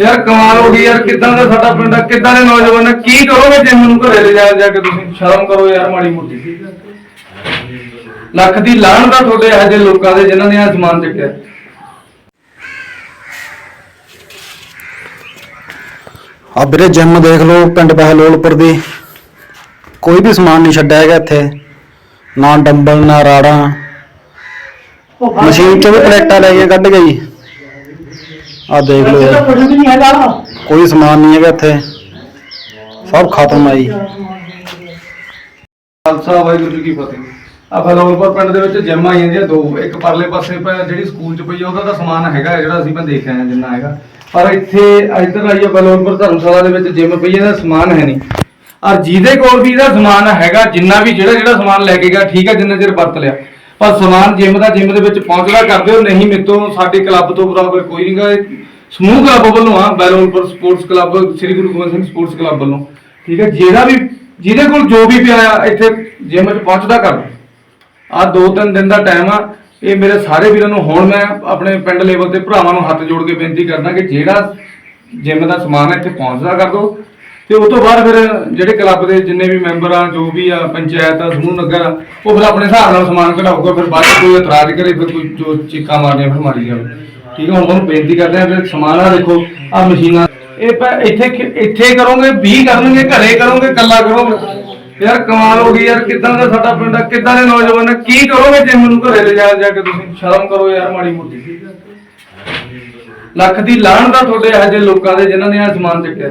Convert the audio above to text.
ਯਾਰ ਕਮਾਲ ਹੋ ਗਈ ਯਾਰ ਕਿੱਦਾਂ ਦਾ ਸਾਡਾ ਪਿੰਡ ਆ ਕਿੱਦਾਂ ਦੇ ਨੌਜਵਾਨ ਆ? ਕੀ ਕਰੋਗੇ ਜਿਮ ਨੂੰ ਘਰੇ ਲੈ ਜਾ ਜਾ ਕੇ ਤੁਸੀਂ? ਸ਼ਰਮ ਕਰੋ ਯਾਰ ਮਾੜੀ ਮੋਟੀ। ਲੱਖ ਦੀ ਲਾਹਣ ਦਾ ਤੁਹਾਡੇ ਇਹੋ ਜਿਹੇ ਲੋਕਾਂ ਦੇ ਜਿਨ੍ਹਾਂ ਨੇ ਆ ਸਮਾਨ ਚੱਕਿਆ। ਆ ਵੀਰੇ ਜਿਮ ਦੇਖ ਲਓ ਪਿੰਡ ਬਹਿਲੋਲਪੁਰ ਦੀ। ਕੋਈ ਵੀ ਸਮਾਨ ਨਹੀਂ ਛੱਡਿਆ ਹੈਗਾ ਇੱਥੇ। ਨਾ ਡੰਬਲ ਨਾ ਰਾੜਾਂ। ਮਸ਼ੀਨ ਚੋਂ ਵੀ ਪਲੇਟਾਂ ਲੈ ਕੇ ਕੱਢ ਗਈ ਆ ਦੇਖ ਲਓ ਯਾਰ। ਕੁਝ ਵੀ ਨਹੀਂ ਹੈਗਾ। ਕੋਈ ਸਮਾਨ ਨਹੀਂ ਹੈਗਾ ਇੱਥੇ। ਸਭ ਖਤਮ ਆ ਜੀ। ਖਾਲਸਾ ਵਾਹਿਗੁਰੂ ਜੀ ਕੀ ਫਤਿਹ। ਆ ਫਲੋਰਪੁਰ ਪਿੰਡ ਦੇ ਵਿੱਚ ਜਿਮ ਆਈਆਂ ਜੀ ਦੋ। ਇੱਕ ਪਰਲੇ ਪਾਸੇ ਪੈ ਜਿਹੜੀ ਸਕੂਲ ਚ ਪਈ ਆ ਉਹਦਾ ਤਾਂ ਸਮਾਨ ਹੈਗਾ ਜਿਹੜਾ ਅਸੀਂ ਮੈਂ ਦੇਖ ਆਇਆ ਜਿੰਨਾ ਹੈਗਾ। ਪਰ ਇੱਥੇ ਇੱਧਰ ਆਈਏ ਫਲੋਰਪੁਰ ਧਰਮਸ਼ਾਲਾ ਦੇ ਵਿੱਚ ਜਿਮ ਪਈ ਆ ਇਹਦਾ ਸਮਾਨ ਹੈ ਨਹੀਂ। ਔਰ ਜਿਹਦੇ ਕੋਲ ਵੀ ਇਹਦਾ ਸਮਾਨ ਹੈਗਾ ਜਿੰਨਾ ਵੀ ਜਿਹੜਾ ਜਿਹੜਾ ਸਮਾਨ ਲੈ ਕੇ ਗਿਆ ਠੀਕ ਹੈ ਜਿੰਨਾ ਚਿਰ ਵਰਤ ਲਿਆ। ਪਰ ਸਮਾਨ ਜਿਮ ਦਾ ਜਿਮ ਦੇ ਵਿੱਚ ਪਹੁੰਚਦਾ ਕਰ ਦਿਓ ਨਹੀਂ ਮੇਤੋਂ ਸਾਡੇ ਕਲੱਬ ਤੋਂ ਬਰਾਬਰ ਕੋਈ ਨਹੀਂਗਾ ਸਮੂਹ ਕਲੱਬ ਵੱਲੋਂ ਆ Bailonpur sports club Shri Guru Gobind Singh sports club ਵੱਲੋਂ। ਠੀਕ ਹੈ, ਜਿਹੜਾ ਵੀ, ਜਿਹਦੇ ਕੋਲ ਜੋ ਵੀ ਪਿਆ ਆ, ਇੱਥੇ ਜਿਮ 'ਚ ਪਹੁੰਚਦਾ ਕਰ। ਆ ਦੋ ਤਿੰਨ ਦਿਨ ਦਾ ਟਾਈਮ ਆ। ਇਹ ਮੇਰੇ ਸਾਰੇ ਵੀਰਾਂ ਨੂੰ ਹੁਣ ਮੈਂ ਆਪਣੇ ਪਿੰਡ ਲੈਵਲ ਤੇ ਭਰਾਵਾਂ ਨੂੰ ਹੱਥ ਜੋੜ ਕੇ ਬੇਨਤੀ ਕਰਦਾ ਕਿ ਜਿਹੜਾ ਜਿਮ ਦਾ ਸਮਾਨ ਇੱਥੇ ਪਹੁੰਚਦਾ ਕਰ ਦਿਓ ਤੇ ਉਸ ਤੋਂ ਬਾਅਦ ਫਿਰ ਜਿਹੜੇ ਕਲੱਬ ਦੇ ਜਿੰਨੇ ਵੀ ਮੈਂਬਰ ਆ, ਜੋ ਵੀ ਆ, ਪੰਚਾਇਤ ਆ, ਸਮੂਹ ਨਗਰ ਆ, ਉਹ ਫਿਰ ਆਪਣੇ ਹਿਸਾਬ ਨਾਲ ਸਮਾਨ ਘਟਾਊਗਾ ਫਿਰ ਬਾਅਦ 'ਚ ਕੋਈ ਇਤਰਾਜ਼ ਕਰੇ, ਫਿਰ ਕੋਈ ਜੋ ਚੀਕਾਂ ਮਾਰਨੀਆਂ, ਫਿਰ ਮਾਰੀ ਜਾਵੇ। ਠੀਕ ਹੈ ਹੁਣ ਤੁਹਾਨੂੰ ਬੇਨਤੀ ਕਰਦੇ ਆ, ਫਿਰ ਸਮਾਨ ਆ ਦੇਖੋ, ਆ ਮਸ਼ੀਨਾਂ। ਇਹ ਪ- ਇੱਥੇ ਕਿ- ਇੱਥੇ ਕਰੋਗੇ 20 ਕਰਨਗੇ, ਘਰੇ ਕਰੋਗੇ ਕੱਲਾ ਕਰੋਗੇ। ਯਾਰ ਕਮਾਲ ਹੋ ਗਈ, ਯਾਰ ਕਿੱਦਾਂ ਦਾ ਸਾਡਾ ਪਿੰਡ ਆ, ਕਿੱਦਾਂ ਦੇ ਨੌਜਵਾਨ ਆ, ਕੀ ਕਰੋਗੇ ਜੇ ਮੈਨੂੰ ਘਰੇ ਲੈ ਜਾ ਜਾ ਕੇ ਤੁਸੀਂ ਸ਼ਰਮ ਕਰੋ ਯਾਰ ਮਾੜੀ ਮੋਟੀ। ਲੱਖ ਦੀ ਲਾਹਣ ਦਾ ਤੁਹਾਡੇ ਇਹੋ ਜਿਹੇ ਲੋਕਾਂ ਦੇ ਜਿਨ੍ਹਾਂ ਨੇ ਆ ਸਮਾਨ ਚੱਕਿਆ।